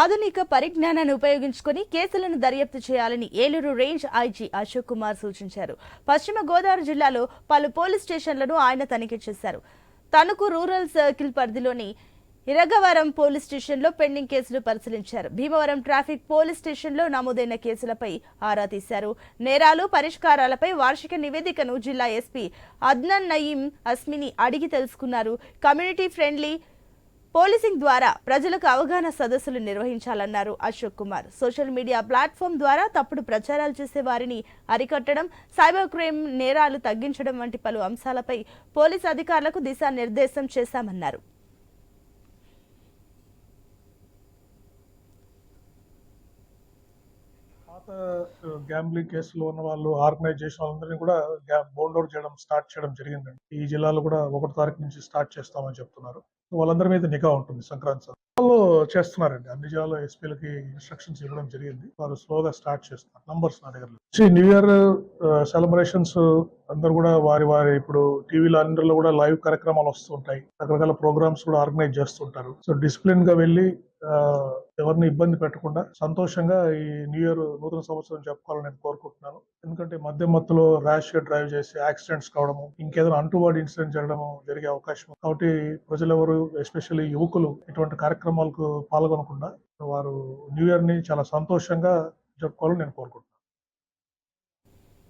ఆధునిక పరిజ్ఞానాన్ని ఉపయోగించుకొని కేసులను దర్యాప్తు చేయాలని ఏలూరు రేంజ్ ఐజీ అశోక్ కుమార్ సూచించారు. పశ్చిమ గోదావరి జిల్లాలో పలు పోలీస్ స్టేషన్లను ఆయన తనిఖీ చేశారు. తణుకు రూరల్ సర్కిల్ పరిధిలోని ఇరగవరం పోలీస్ స్టేషన్లో పెండింగ్ కేసులు పరిశీలించారు. భీమవరం ట్రాఫిక్ పోలీస్ స్టేషన్లో నమోదైన కేసులపై ఆరా తీశారు. నేరాలు పరిష్కారాలపై వార్షిక నివేదికను జిల్లా ఎస్పీ అద్నన్ నయీం అస్మిని అడిగి తెలుసుకున్నారు. కమ్యూనిటీ ఫ్రెండ్లీ పోలీసింగ్ ద్వారా ప్రజలకు అవగాహన సదస్సులు నిర్వహించాలన్నారు Ashok Kumar. Social media platform ద్వారా తప్పుడు ప్రచారాలు చేసే వారిని అరికట్టడం సైబర్ క్రైమ్ నేరాలు తగ్గించడం వంటి పలు అంశాలపై పోలీసు అధికారులకు దిశానిర్దేశం చేశామన్నారు. పాత గ్యాంబ్లింగ్ కేసులో ఉన్న వాళ్ళు ఆర్గనైజ్ చేసిన వాళ్ళందరినీ కూడా బోల్డ్ అవుట్ చేయడం స్టార్ట్ చేయడం జరిగిందండి. ఈ జిల్లాలో కూడా ఒకటి తారీఖు నుంచి స్టార్ట్ చేస్తామని చెప్తున్నారు. వాళ్ళందరి మీద నిఘా ఉంటుంది సంక్రాంతి వాళ్ళు చేస్తున్నారండి. అన్ని జిల్లాలో ఎస్పీలకి ఇన్స్ట్రక్షన్స్ ఇవ్వడం జరిగింది. వారు స్లోగా స్టార్ట్ చేస్తున్నారు. నంబర్స్ నా దగ్గర న్యూ ఇయర్ సెలబ్రేషన్స్ అందరు కూడా వారి వారి ఇప్పుడు టీవీలో అందరిలో కూడా లైవ్ కార్యక్రమాలు వస్తుంటాయి రకరకాల ప్రోగ్రామ్స్ కూడా ఆర్గనైజ్ చేస్తుంటారు సో డిసిప్లిన్గా వెళ్ళి ఎవరిని ఇబ్బంది పెట్టకుండా సంతోషంగా ఈ న్యూ ఇయర్ నూతన సంవత్సరం చెప్పుకోవాలని నేను కోరుకుంటున్నాను. ఎందుకంటే మధ్య మత్తులో ర్యాష్గా డ్రైవ్ చేసి యాక్సిడెంట్స్ కావడము ఇంకేదైనా అంటువాడి ఇన్సిడెంట్ జరగడము జరిగే అవకాశం. కాబట్టి ప్రజలెవరు ఎస్పెషల్లీ యువకులు ఇటువంటి కార్యక్రమాలకు పాల్గొనకుండా వారు న్యూ ఇయర్ని చాలా సంతోషంగా జరుపుకోవాలని నేను కోరుకుంటున్నాను.